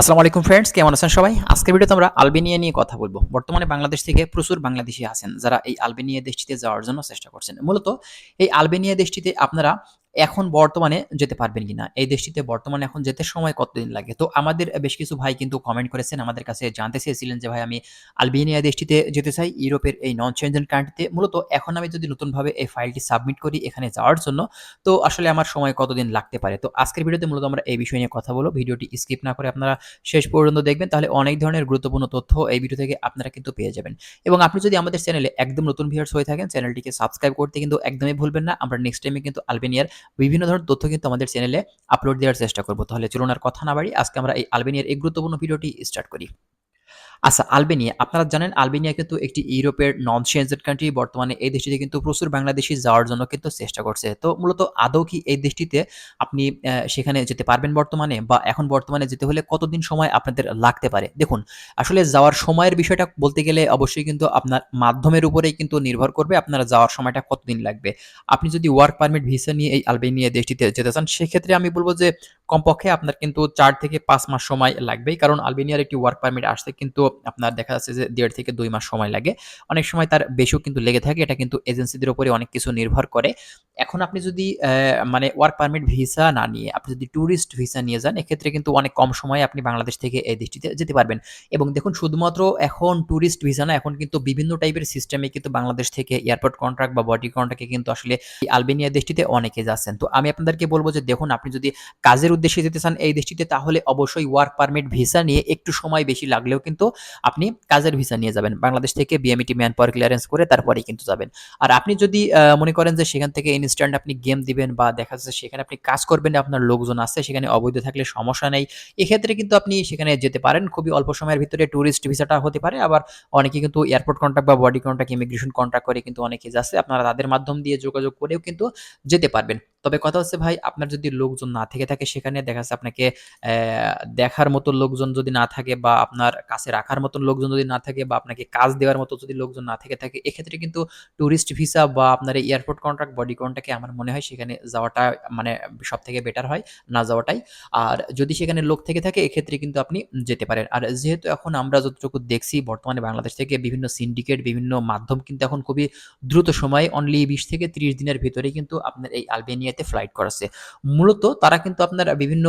আসসালামু আলাইকুম ফ্রেন্ডস কেমন আছেন সবাই? আজকের ভিডিওতে আমরা আলবেনিয়া নিয়ে কথা বলব। বর্তমানে বাংলাদেশ থেকে প্রচুর বাংলাদেশি আছেন যারা এই আলবেনিয়া দেশটিতে যাওয়ার জন্য চেষ্টা করছেন। মূলত এই আলবেনিয়া দেশটিতে আপনারা এখন বর্তমানে যেতে পারবেন কিনা? এই দেশটিতে বর্তমানে এখন যেতে সময় কতদিন লাগে? তো আমাদের বেশ কিছু ভাই কিন্তু কমেন্ট করেছেন, আমাদের কাছে জানতে চেয়েছিলেন যে, ভাই, আমি আলবেনিয়া দেশটিতে যেতে চাই। ইউরোপের এই নন চেঞ্জেন কান্ট্রিতে মূলত এখন আমি যদি নতুনভাবে এই ফাইলটি সাবমিট করি এখানে যাওয়ার জন্য, তো আসলে আমার সময় কতদিন লাগতে পারে? তো আজকের ভিডিওতে মূলত আমরা এই বিষয় নিয়ে কথা বলব। ভিডিওটি স্কিপ না করে আপনারা শেষ পর্যন্ত দেখবেন, তাহলে অনেক ধরনের গুরুত্বপূর্ণ তথ্য এই ভিডিও থেকে আপনারা কিন্তু পেয়ে যাবেন। এবং আপনি যদি আমাদের চ্যানেলে একদম নতুন ভিউয়ার্স হয়ে থাকেন চ্যানেলটিকে সাবস্ক্রাইব করতে কিন্তু একদমই ভুলবেন না। আমরা নেক্সট টাইমে কিন্তু আলবেনিয়ার বিভিন্ন ধরনের তথ্য কিন্তু আমাদের চ্যানেলে আপলোড দেওয়ার চেষ্টা করব। তাহলে চলুন আর কথা না বাড়ি আজকে আমরা এই আলবেনিয়ার এই গুরুত্বপূর্ণ ভিডিওটি স্টার্ট করি। আচ্ছা আলবেনিয়া। আপনারা জানেন আলবেনিয়া কিন্তু একটি ইউরোপের নন চেঞ্জেড কান্ট্রি বর্তমানে এই দেশটিতে কিন্তু প্রচুর বাংলাদেশি যাওয়ার জন্য কিন্তু চেষ্টা করছে। তো মূলত আদৌ কি এই দেশটিতে আপনি সেখানে যেতে পারবেন বর্তমানে? বা এখন বর্তমানে যেতে হলে কতদিন সময় আপনাদের লাগতে পারে? দেখুন, আসলে যাওয়ার সময়ের বিষয়টা বলতে গেলে অবশ্যই কিন্তু আপনার মাধ্যমের উপরেই কিন্তু নির্ভর করবে আপনার যাওয়ার সময়টা কতদিন লাগবে। আপনি যদি ওয়ার্ক পারমিট ভিসা নিয়ে এই আলবেনিয়া দেশটিতে যেতে চান, সেক্ষেত্রে আমি বলব যে কমপক্ষে আপনার কিন্তু চার থেকে পাঁচ মাস সময় লাগবেই। কারণ আলবেনিয়ার একটি ওয়ার্ক পারমিট আসতে কিন্তু আপনার দেখা যাচ্ছে যে দেড় থেকে দুই মাস সময় লাগে। অনেক সময় তার বেশিও কিন্তু লেগে থাকে। এটা কিন্তু এজেন্সিদের উপরে অনেক কিছু নির্ভর করে। এখন আপনি যদি মানে ওয়ার্ক পারমিট ভিসা না নিয়ে আপনি যদি ট্যুরিস্ট ভিসা নিয়ে যান, এক্ষেত্রে কিন্তু অনেক কম সময়ে আপনি বাংলাদেশ থেকে এই দেশটিতে যেতে পারবেন। এবং দেখুন, শুধুমাত্র এখন ট্যুরিস্ট ভিসা না, এখন কিন্তু বিভিন্ন টাইপের সিস্টেমে কিন্তু বাংলাদেশ থেকে এয়ারপোর্ট কন্ট্রাক্ট বা বডি কন্ট্রাক্টে কিন্তু আসলে আলবেনিয়া দেশটিতে অনেকে যাচ্ছেন। তো আমি আপনাদেরকে বলব যে, দেখুন, আপনি যদি কাজের উদ্দেশ্যে যেতে চান এই দেশটিতে, তাহলে অবশ্যই ওয়ার্ক পারমিট ভিসা নিয়ে একটু সময় বেশি লাগলেও কিন্তু আপনি কাজের ভিসা নিয়ে যাবেন। বাংলাদেশ থেকে বিএমইটি ম্যান পাওয়ার ক্লিয়ারেন্স করে তারপরেই কিন্তু যাবেন। আর আপনি যদি মনে করেন যে সেখান থেকে ইনস্ট্যান্ট আপনি গেম দিবেন বা দেখা যাচ্ছে সেখানে আপনি কাজ করবেন, আপনার লোকজন আসছে সেখানে অবৈধ থাকলে সমস্যা নেই। এক্ষেত্রে কিন্তু আপনি সেখানে যেতে পারেন। খুবই অল্প সময়ের ভিতরে ট্যুরিস্ট ভিসাটা হতে পারে। আবার অনেকে কিন্তু এয়ারপোর্ট কন্ট্রাক্ট বা বডি কন্ট্রাক্ট ইমিগ্রেশন কন্ট্রাক্ট করে কিন্তু অনেকে যাচ্ছে। আপনারা তাদের মাধ্যম দিয়ে যোগাযোগ করেও কিন্তু যেতে পারবেন। তবে কথা হচ্ছে ভাই, আপনার যদি লোকজন না থেকে থাকে সেখানে দেখা যাচ্ছে আপনাকে দেখার মতো লোকজন যদি না থাকে বা আপনার কাছে রাখার মতন লোকজন যদি না থাকে বা আপনাকে কাজ দেওয়ার মতো যদি লোকজন না থেকে থাকে, এক্ষেত্রে কিন্তু ট্যুরিস্ট ভিসা বা আপনার এয়ারপোর্ট কন্ট্রাক্ট বডি কন্ট্রাক্টে আমার মনে হয় সেখানে যাওয়াটা মানে সব থেকে বেটার হয়, না যাওয়াটাই। আর যদি সেখানে লোক থেকে থাকে, এক্ষেত্রে কিন্তু আপনি যেতে পারেন। আর যেহেতু এখন আমরা যতটুকু দেখছি, বর্তমানে বাংলাদেশ থেকে বিভিন্ন সিন্ডিকেট বিভিন্ন মাধ্যম কিন্তু এখন খুবই দ্রুত সময়ে অনলি বিশ থেকে ত্রিশ দিনের ভিতরেই কিন্তু আপনার এই আলবেনিয়াতে ফ্লাইট করাচ্ছে। মূলত তারা কিন্তু আপনার বিভিন্ন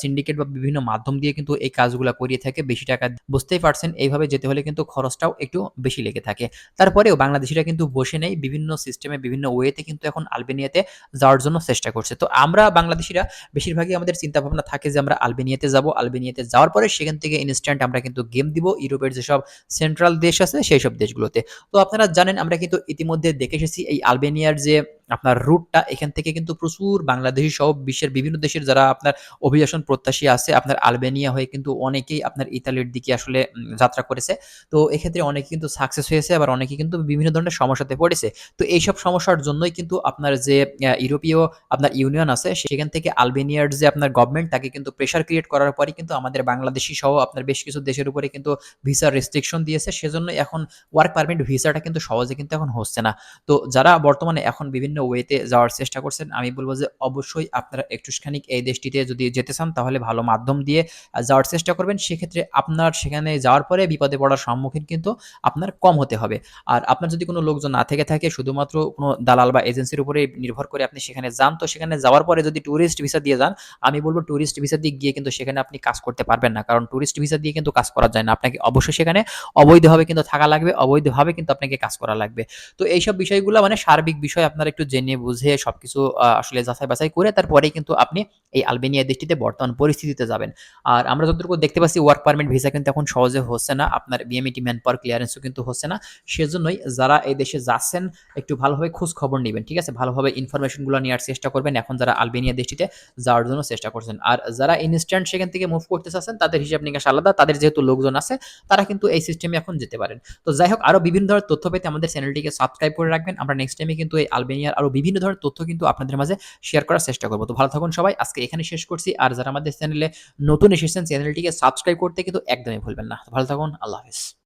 সিন্ডিকেট বা বিভিন্ন মাধ্যম দিয়ে কিন্তু এই কাজগুলো করিয়ে থাকে। বেশি টাকা বুঝতেই পারছেন। এইভাবে যেতে হলে কিন্তু খরচটাও একটু বেশি লেগে থাকে। তারপরেও বাংলাদেশিরা কিন্তু বসে নেই। বিভিন্ন সিস্টেমে বিভিন্ন ওয়েতে কিন্তু এখন আলবেনিয়াতে যাওয়ার জন্য চেষ্টা করছে। তো আমরা বাংলাদেশিরা বেশিরভাগই আমাদের চিন্তা ভাবনা থাকে যে আমরা আলবেনিয়াতে যাব। আলবেনিয়াতে যাওয়ার পরে সেখান থেকে ইনস্ট্যান্ট আমরা কিন্তু গেম দিব। ইউরোপের যেসব সেন্ট্রাল দেশ আছে সেই সব দেশগুলোতে। তো আপনারা জানেন, আমরা কিন্তু ইতিমধ্যে দেখে এসেছি, এই আলবেনিয়ার যে আপনার রুটটা এখান থেকে কিন্তু প্রচুর বাংলাদেশি সহ বিশ্বের বিভিন্ন দেশের যারা আপনার অভিবাসন প্রত্যাশী আছে, আপনার আলবেনিয়া হয়ে কিন্তু অনেকেই আপনার ইতালির দিকে আসলে যাত্রা করেছে। তো এক্ষেত্রে অনেকে কিন্তু সাকসেস হয়েছে, আবার অনেকে কিন্তু বিভিন্ন ধরনের সমস্যাতে পড়েছে। তো এইসব সমস্যার জন্যই কিন্তু আপনার যে ইউরোপীয় আপনার ইউনিয়ন আছে, সেখান থেকে আলবেনিয়ার যে আপনার গভর্নমেন্ট তাকে কিন্তু প্রেশার ক্রিয়েট করার পরই কিন্তু আমাদের বাংলাদেশি সহ আপনার বেশ কিছু দেশের উপরে কিন্তু ভিসা রেস্ট্রিকশন দিয়েছে। সেজন্য এখন ওয়ার্ক পারমিট ভিসাটা কিন্তু সহজে কিন্তু এখন হচ্ছে না। তো যারা বর্তমানে এখন বিভিন্ন ওয়েতে যাওয়ার চেষ্টা করছেন। আমি বলব যে, অবশ্যই আপনারা একটুখানি এই দেশটিতে যদি যেতে চান, তাহলে ভালো মাধ্যম দিয়ে যাওয়ার চেষ্টা করবেন। সেক্ষেত্রে আপনার সেখানে যাওয়ার পরে বিপদে পড়ার সম্মুখীন কিন্তু আপনার কম হতে হবে। আর আপনার যদি কোনো লোকজন না থেকে থাকে, শুধুমাত্র কোনো দালাল বা এজেন্সির উপরে নির্ভর করে আপনি সেখানে যান, তো সেখানে যাওয়ার পরে যদি ট্যুরিস্ট ভিসা দিয়ে যান, আমি বলব ট্যুরিস্ট ভিসা দিয়ে গিয়ে কিন্তু সেখানে আপনি কাজ করতে পারবেন না। কারণ ট্যুরিস্ট ভিসা দিয়ে কিন্তু কাজ করা যায় না। আপনাকে অবশ্যই সেখানে অবৈধভাবে কিন্তু থাকা লাগবে, অবৈধভাবে কিন্তু আপনাকে কাজ করা লাগবে। তো এইসব বিষয়গুলো মানে সার্বিক বিষয়, আপনারা একটু জেনে বুঝে সবকিছু আসলে যাচাই বাছাই করে তারপরেই কিন্তু আপনি এই আলবেনিয়া দেশটিতে বর্তমান পরিস্থিতিতে যাবেন। আর আমরা যতটুকু দেখতে পাচ্ছি ওয়ার্ক পারমিট ভিসা কিন্তু এখন সহজে হচ্ছে না। আপনার বিএমইটি ম্যান পাওয়ার ক্লিয়ারেন্সও কিন্তু হচ্ছে না। সেজন্যই যারা এই দেশে যাচ্ছেন, একটু ভালোভাবে খোঁজ খবর নেবেন, ঠিক আছে? ভালোভাবে ইনফরমেশনগুলো নেওয়ার চেষ্টা করবেন। এখন যারা আলবেনিয়া দেশটিতে যাওয়ার জন্য চেষ্টা করছেন। আর যারা ইনস্ট্যান্ট সেখান থেকে মুভ করতে চাচ্ছেন, তাদের হিসাব নিকাশ আলাদা। তাদের যেহেতু লোকজন আছে, তারা কিন্তু এই সিস্টেমে এখন যেতে পারেন। তো যাই হোক, আরও বিভিন্ন ধরনের তথ্য পেতে আমাদের চ্যানেলটিকে সাবস্ক্রাইব করে রাখবেন। আমরা নেক্সট টাইমে কিন্তু এই আলবেনিয়ার আরও বিভিন্ন ধরনের তথ্য কিন্তু আপনাদের মাঝে শেয়ার করার চেষ্টা করব। তো ভালো থাকুন সবাই, আজকে এখানে শেষ করছি। আর যারা আমাদের চ্যানেলে নতুন এসেছেন চ্যানেলটিকে সাবস্ক্রাইব করতে কিন্তু একদমই ভুলবেন না। ভালো থাকুন, আল্লাহ হাফিজ।